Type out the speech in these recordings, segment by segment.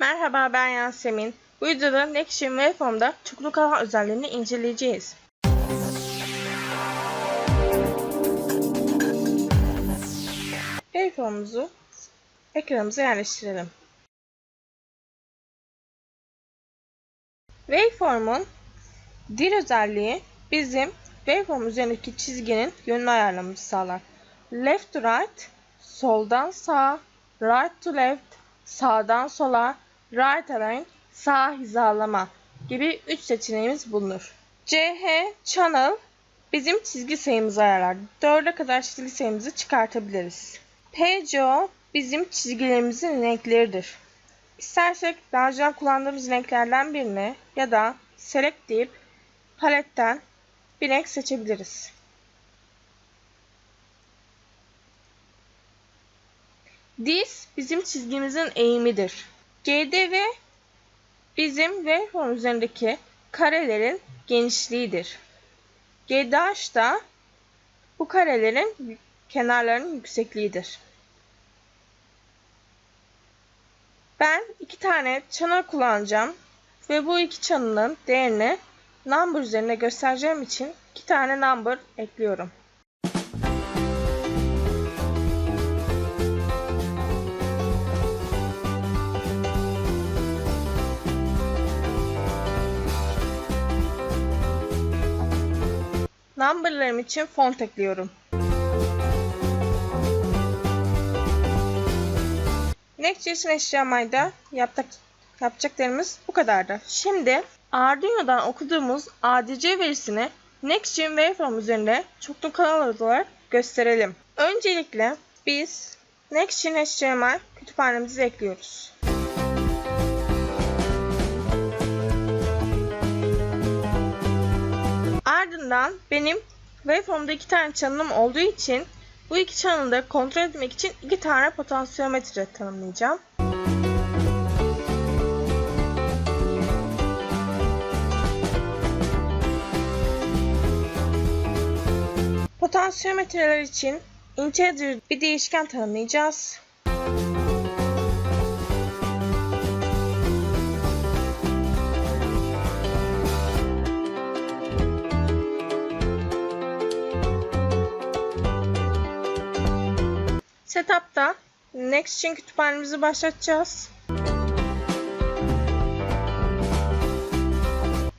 Merhaba ben Yasemin. Bu videoda Next.Gen Waveform'da çokluk kanal özelliğini inceleyeceğiz. Waveform'umuzu ekranımıza yerleştirelim. Waveform'un dil özelliği bizim waveform üzerindeki çizginin yönünü ayarlamamızı sağlar. Left to right, soldan sağa, right to left, sağdan sola, right align, sağ hizalama gibi 3 seçeneğimiz bulunur. CH channel bizim çizgi sayımızı ayarlar. 4'e kadar çizgi sayımızı çıkartabiliriz. PCO bizim çizgilerimizin renkleridir. İstersek daha önce kullandığımız renklerden birini ya da select deyip paletten bir renk seçebiliriz. Diz bizim çizgimizin eğimidir. GDV bizim waveform üzerindeki karelerin genişliğidir. GDH da bu karelerin kenarlarının yüksekliğidir. Ben iki tane channel kullanacağım ve bu iki channel'ın değerini number üzerine göstereceğim için iki tane number ekliyorum. Number'larım için font ekliyorum. Next.json HTML'da yaptık, yapacaklarımız bu kadardı. Şimdi Arduino'dan okuduğumuz ADC verisini Next.json Waveform üzerinde çoklu kanal olarak gösterelim. Öncelikle biz Next.json HTML kütüphanemizi ekliyoruz. Ardından benim Waveform'da iki tane channel'ım olduğu için bu iki channel'ı kontrol etmek için iki tane potansiyometre tanımlayacağım. Potansiyometreler için integer bir değişken tanımlayacağız. Setup'ta Next.Gen kütüphanemizi başlatacağız.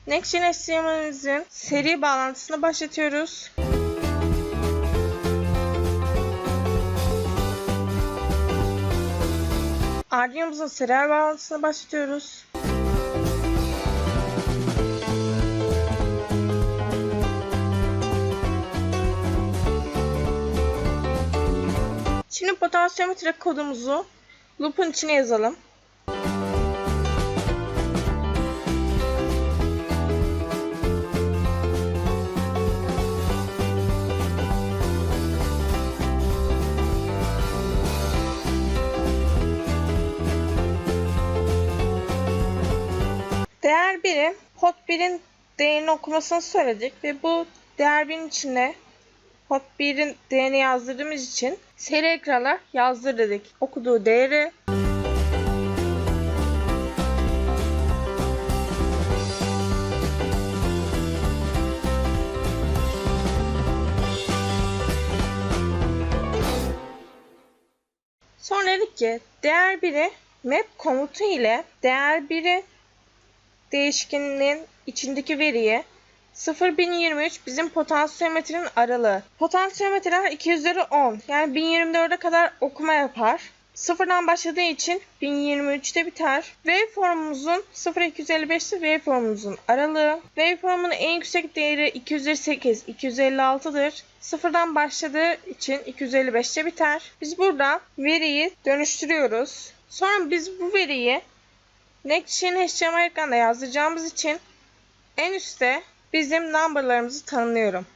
Next.Gen HTML'imizin seri bağlantısını başlatıyoruz. Arduino'muzun serial bağlantısını başlatıyoruz. Şimdi potansiyometre kodumuzu loop'un içine yazalım. Değer 1'i hot 1'in değerini okumasını söyledik ve bu değer 1'in içine hot 1'in değerini yazdırdığımız için seri ekrana yazdır dedik. Okuduğu değeri Sonra dedik ki değer 1'i map komutu ile değer 1'i değişkeninin içindeki veriyi 0.1023 bizim potansiyometrenin aralığı. Potansiyometreler 2 üzeri 10 yani 1024'e kadar okuma yapar. Sıfırdan başladığı için 1023'te biter. Waveformumuzun 0255'te waveformumuzun aralığı. Waveformun en yüksek değeri 208, 256'dır. Sıfırdan başladığı için 255'te biter. Biz burada veriyi dönüştürüyoruz. Sonra biz bu veriyi Next.Gen HTML ekranda yazdıracağımız için en üstte bizim number'larımızı tanımlıyorum.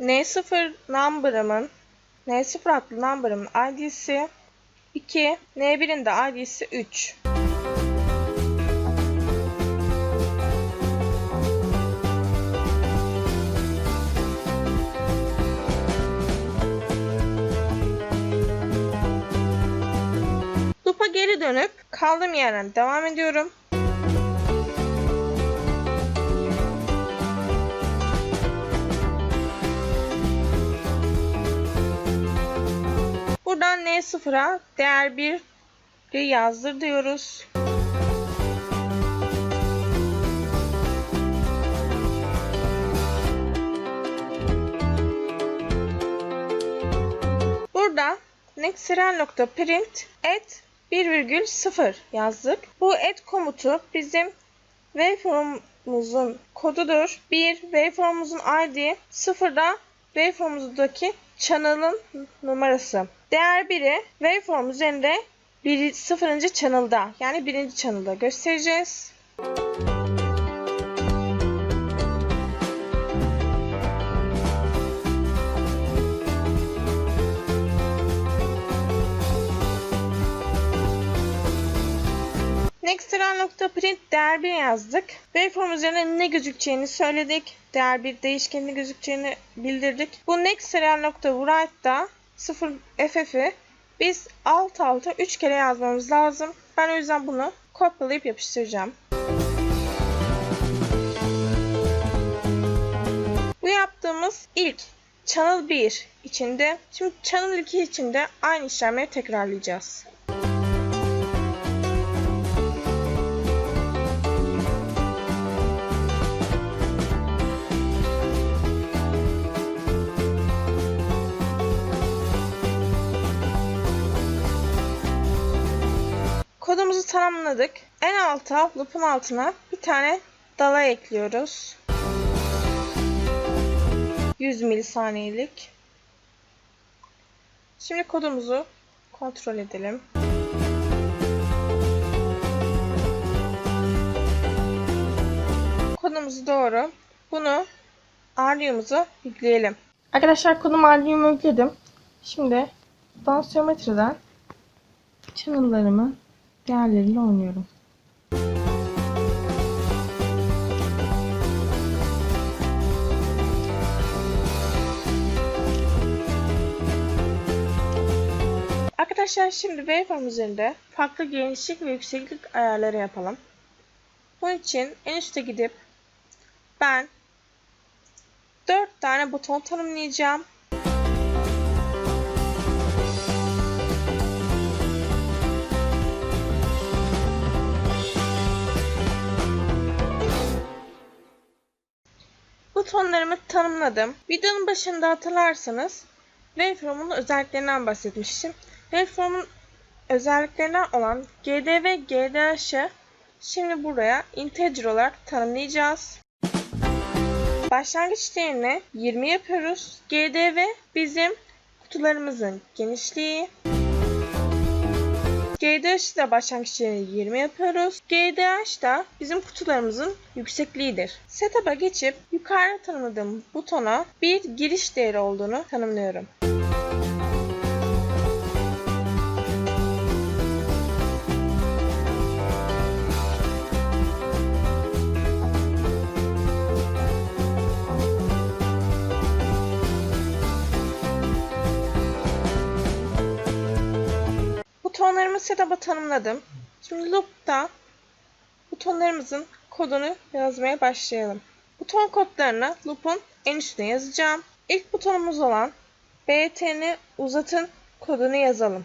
N0 number'ımın N0 adlı number'ımın ID'si 2, N1'in de ID'si 3. geri dönüp kaldığım yerden devam ediyorum. Buradan N0'a değer 1'i yazdır diyoruz. Burada next serial nokta print et 1,0 yazdık. Bu et komutu bizim waveform'umuzun kodudur. 1 waveform'umuzun ID 0 da waveform'umuzdaki channel'ın numarası. Değer 1'i waveform üzerinde 1, 0. channel'da yani 1. channel'da göstereceğiz. Nextral.print değer 1 yazdık. Waveform üzerine ne gözükeceğini söyledik. Değer 1 değişkenini gözükeceğini bildirdik. Bu nextral.write'da 0 ff'i biz alt alta 3 kere yazmamız lazım. Ben o yüzden bunu kopyalayıp yapıştıracağım. Bu yaptığımız ilk Channel 1 içinde. Şimdi Channel 2 içinde aynı işlemleri tekrarlayacağız. Tamamladık. En alta, loop'un altına bir tane dala ekliyoruz. 100 milisaniyelik. Şimdi kodumuzu kontrol edelim. Kodumuz doğru. Bunu Arduino'muza yükleyelim. Arkadaşlar kodumu Arduino'ma yükledim. Şimdi dansiyometriden channel'larımı değerleriyle oynuyorum. Arkadaşlar şimdi waveform üzerinde farklı genişlik ve yükseklik ayarları yapalım. Bunun için en üste gidip ben 4 tane buton tanımlayacağım. Butonlarımı tanımladım. Videonun başında hatırlarsanız Waveform'un özelliklerinden bahsetmiştim. Waveform'un özelliklerinden olan GD ve GDH'ı şimdi buraya integer olarak tanımlayacağız. Başlangıç değerini 20 yapıyoruz. GDV bizim kutularımızın genişliği. GDH da başlangıç değerini 20 yapıyoruz. GDH da bizim kutularımızın yüksekliğidir. Setup'a geçip yukarıda tanımladığım butona bir giriş değeri olduğunu tanımlıyorum. Butonlarımı setup'a tanımladım. Şimdi loop'ta butonlarımızın kodunu yazmaya başlayalım. Buton kodlarını loop'un en üstüne yazacağım. İlk butonumuz olan btn uzatın kodunu yazalım.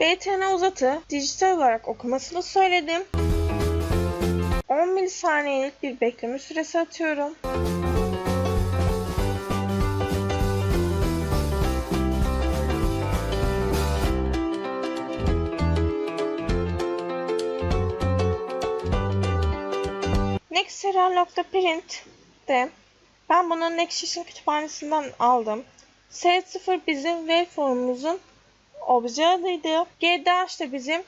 btn uzatı dijital olarak okumasını söyledim. 10 milisaniyelik bir bekleme süresi atıyorum. Nextserial.print de ben bunu Next'in kütüphanesinden aldım. S0 bizim waveform'umuzun obje adıydı. GDH de bizim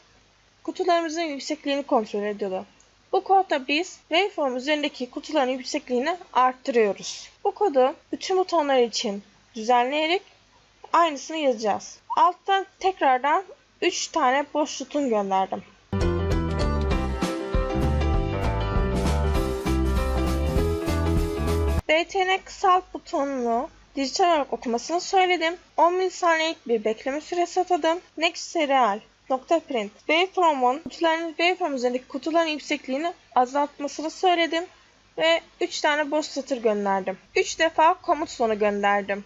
kutularımızın yüksekliğini kontrol ediyordu. Bu kodda biz waveform üzerindeki kutuların yüksekliğini arttırıyoruz. Bu kodu bütün butonlar için düzenleyerek aynısını yazacağız. Alttan tekrardan 3 tane boş sütun gönderdim. BTN kısalt butonunu dijital olarak okumasını söyledim. 10 milisaniyelik bir bekleme süresi atadım. Next serial print waveform'un kutuların waveform üzerindeki kutuların yüksekliğini azaltmasını söyledim ve 3 tane boş satır gönderdim. 3 defa komut sonu gönderdim.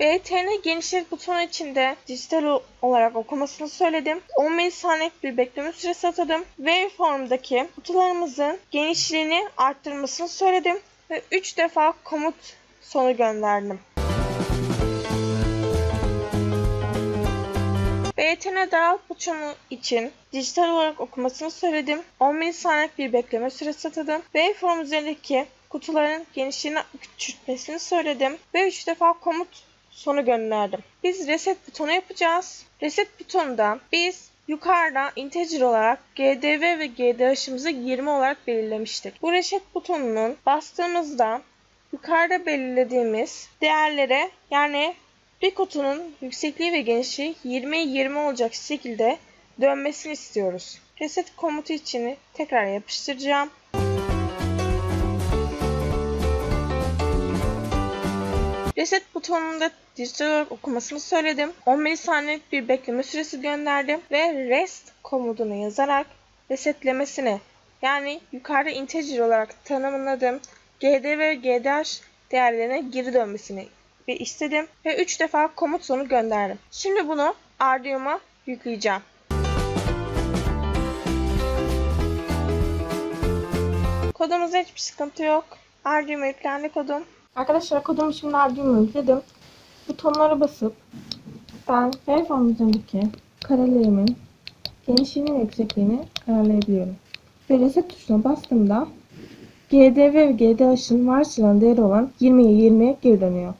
BTN genişlet butonu içinde dijital olarak okumasını söyledim. 10 milisaniyelik bir bekleme süresi atadım. Waveform'daki kutularımızın genişliğini arttırmasını söyledim ve 3 defa komut sonu gönderdim. BTN daralt butonu için dijital olarak okumasını söyledim. 10 milisaniyelik bir bekleme süresi atadım. Waveform üzerindeki kutuların genişliğini küçültmesini söyledim ve 3 defa komut sonu gönderdim. Biz reset butonu yapacağız. Reset butonunda biz yukarıda integer olarak GDV ve GDH'ımızı 20 olarak belirlemiştik. Bu reset butonunun bastığımızda yukarıda belirlediğimiz değerlere yani bir kutunun yüksekliği ve genişliği 20'ye 20 olacak şekilde dönmesini istiyoruz. Reset komutu için tekrar yapıştıracağım. Reset butonunda dijital olarak okumasını söyledim. 10 milisaniyelik bir bekleme süresi gönderdim ve rest komutunu yazarak resetlemesini yani yukarıda integer olarak tanımladığım GD ve GDH değerlerine geri dönmesini istedim ve 3 defa komut sonu gönderdim. Şimdi bunu Arduino'ma yükleyeceğim. Kodumuzda hiçbir sıkıntı yok. Arduino yüklendi kodum. Arkadaşlar kodumu şimdi Arduino'ya yükledim. Butonlara basıp ben waveform üzerindeki karelerimin genişliğini ve yüksekliğini ayarlayabiliyorum. Ve reset tuşuna bastığımda GDV ve GDH'ın varsayılan değeri olan 20'ye 20'ye geri dönüyor.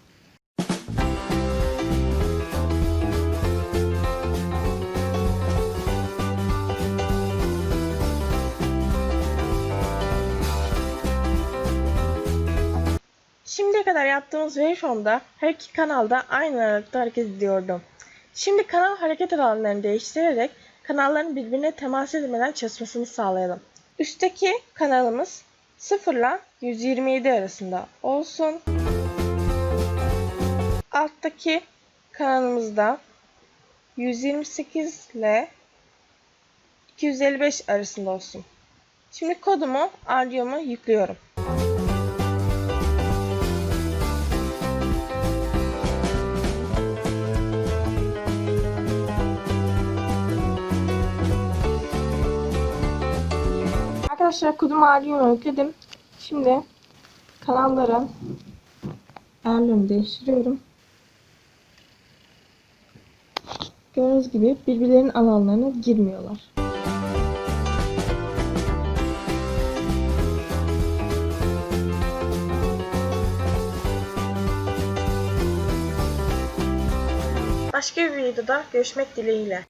Şimdiye kadar yaptığımız waveformda her iki kanalda aynı aralıkta hareket ediyordu. Şimdi kanal hareket alanlarını değiştirerek kanalların birbirine temas etmeden çalışmasını sağlayalım. Üstteki kanalımız 0 ile 127 arasında olsun. Alttaki kanalımızda 128 ile 255 arasında olsun. Şimdi kodumu Arduino'ma yüklüyorum. Arkadaşlar kodumu Arduino'ya yükledim. Şimdi kanalların ayarlarını değiştiriyorum. Gördüğünüz gibi birbirlerinin alanlarına girmiyorlar. Başka bir videoda görüşmek dileğiyle.